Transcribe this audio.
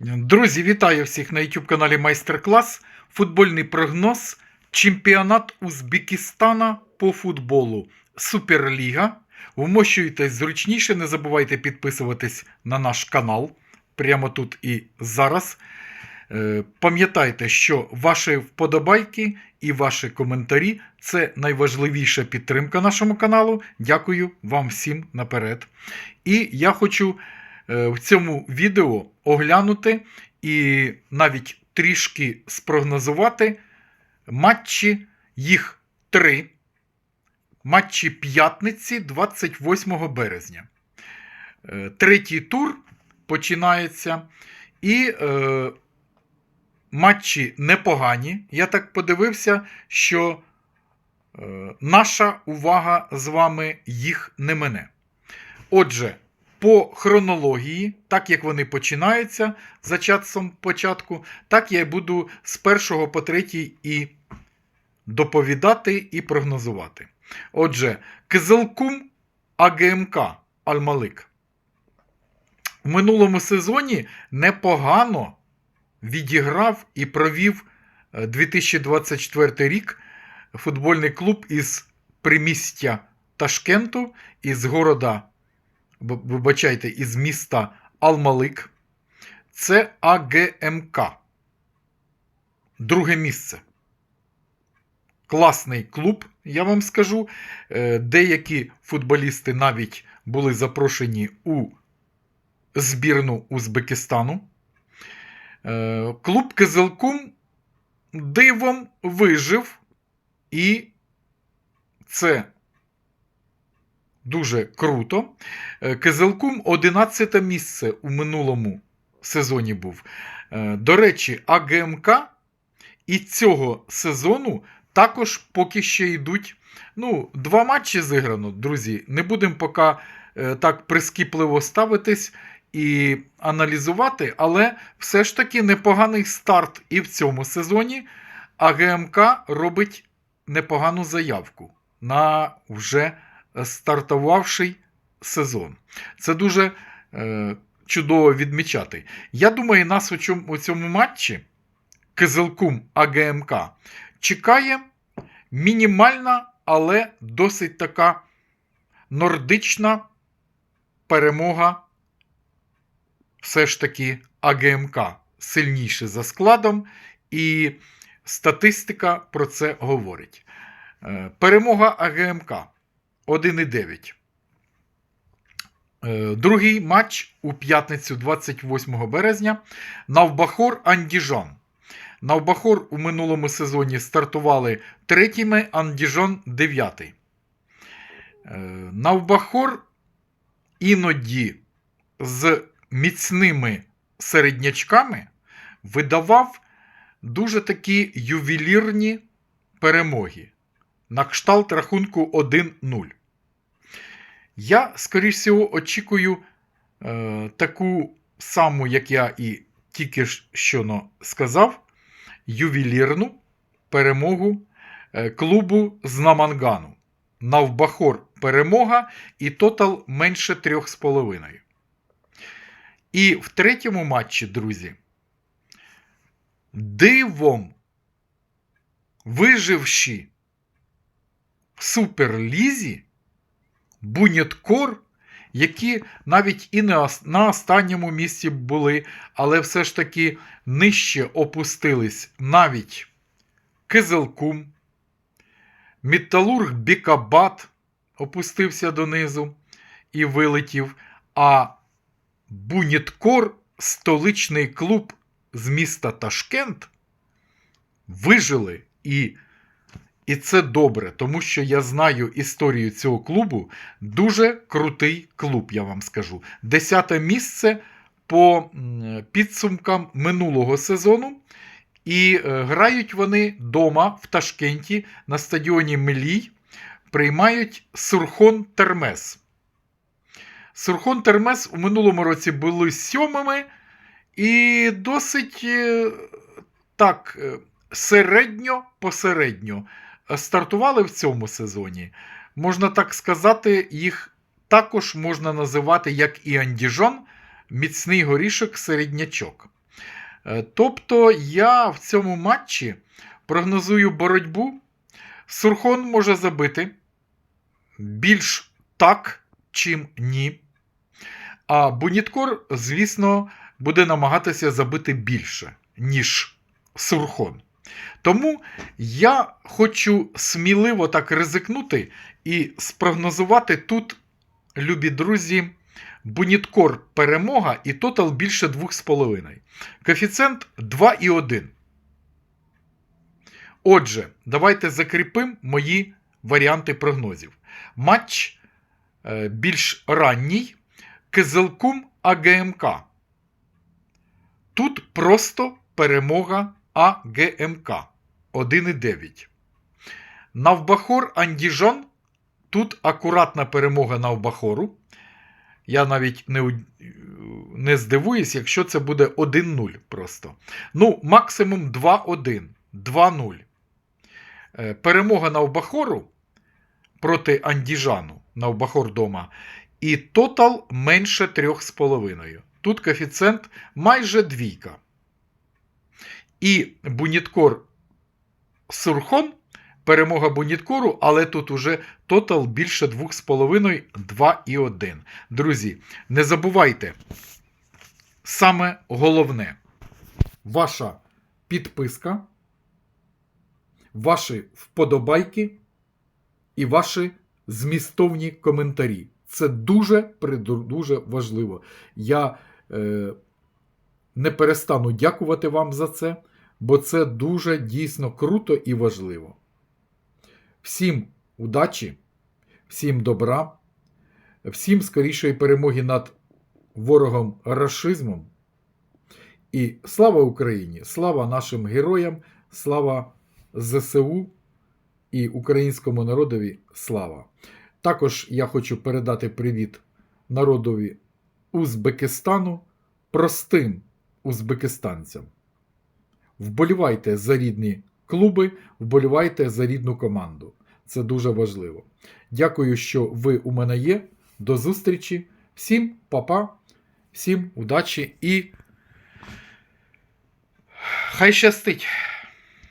Друзі, вітаю всіх на YouTube каналі Майстер-клас. Футбольний прогноз. Чемпіонат Узбекистана по футболу. Суперліга. Вмощуйтесь зручніше, не забувайте підписуватись на наш канал прямо тут і зараз. Е, Пам'ятайте, що ваші вподобайки і ваші коментарі це найважливіша підтримка нашому каналу. Дякую вам всім наперед. І я хочу в цьому відео оглянути і навіть трішки спрогнозувати матчі, їх три. Матчі п'ятниці 28 березня. Е, Третій тур починається. І е, матчі непогані. Я так подивився, що е, наша увага з вами їх не мене. Отже, по хронології, так як вони починаються за часом початку, так я буду з першого по третій і доповідати і прогнозувати. Отже, Кизилкум АГМК Алмалик. В минулому сезоні непогано відіграв і провів е, 2024 рік футбольний клуб із примістя Ташкенту, із города, вибачайте, із міста Алмалик. Це АГМК. Друге місце. Класний клуб, я вам скажу. Е, Деякі футболісти навіть були запрошені у збірну Узбекистану. Е, Клуб Кизилкум дивом вижив, і це дуже круто. Е, Кизилкум 11 місце у минулому сезоні був. Е, До речі, АГМК і цього сезону також поки ще йдуть. Ну, два матчі зіграно, друзі. Не будемо поки е, так прискіпливо ставитись і аналізувати, але все ж таки непоганий старт і в цьому сезоні. А ГМК робить непогану заявку на вже стартувавший сезон. Це дуже е, чудово відмічати. Я думаю, нас у цьому, у цьому матчі Кизилкум АГМК чекає мінімальна, але досить така нордична перемога все ж таки АГМК сильніше за складом, і статистика про це говорить. Е, Перемога АГМК 1,9. Е, Другий матч у п'ятницю 28 березня. Навбахор Андіжан. Навбахор у минулому сезоні стартували третіми, Андіжан дев'ятий. Е, Навбахор іноді з міцними середнячками видавав дуже такі ювелірні перемоги на кшталт рахунку 1-0. Я, скоріш всього, очікую е, таку саму, як я і тільки що сказав, ювелірну перемогу е, клубу з Намангану. Навбахор перемога і тотал менше 3,5. І в третьому матчі, друзі, дивом, виживши в Суперлізі, Буняткор, які навіть і не на останньому місці були, але все ж таки нижче опустились навіть Кизелкум, Металург Бікабат опустився донизу і вилетів. А Буніткор, столичний клуб з міста Ташкент, вижили. І, і це добре, тому що я знаю історію цього клубу. Дуже крутий клуб, я вам скажу. Десяте місце по підсумкам минулого сезону. І е, грають вони дома в Ташкенті на стадіоні Мелій. Приймають Сурхон Термес. Сурхон Термес у минулому році були сьомими і досить е, так е, середньо посередньо е, стартували в цьому сезоні. Можна так сказати, їх також можна називати, як і Андіжон, міцний горішок середнячок. Е, Тобто я в цьому матчі прогнозую боротьбу. Сурхон може забити більш так, чим ні. А Буніткор, звісно, буде намагатися забити більше, ніж Сурхон. Тому я хочу сміливо так ризикнути і спрогнозувати тут, любі друзі, Буніткор перемога і тотал більше 2,5. Коефіцієнт 2,1. Отже, давайте закріпимо мої варіанти прогнозів. Матч е, більш ранній. Кизилкум АГМК. Тут просто перемога АГМК 1,9. Навбахор Андіжон. Тут акуратна перемога Навбахору. Я навіть не, не здивуюсь, якщо це буде 1-0 просто. Ну, максимум 2-1, 2-0. Е, Перемога Навбахору проти Андіжану. Навбахор дома. І тотал менше 3,5. Тут коефіцієнт майже двійка. І Буніткор Сурхон. Перемога Буніткору, але тут уже тотал більше 2,5, 2,1. Друзі, не забувайте, саме головне ваша підписка, ваші вподобайки і ваші змістовні коментарі. Це дуже дуже важливо. Я е, не перестану дякувати вам за це, бо це дуже дійсно круто і важливо. Всім удачі, всім добра, всім скорішої перемоги над ворогом рашизмом. І слава Україні! Слава нашим героям, слава ЗСУ і українському народові слава! Також я хочу передати привіт народові Узбекистану, простим узбекистанцям. Вболівайте за рідні клуби, вболівайте за рідну команду. Це дуже важливо. Дякую, що ви у мене є. До зустрічі. Всім па-па, всім удачі і хай щастить!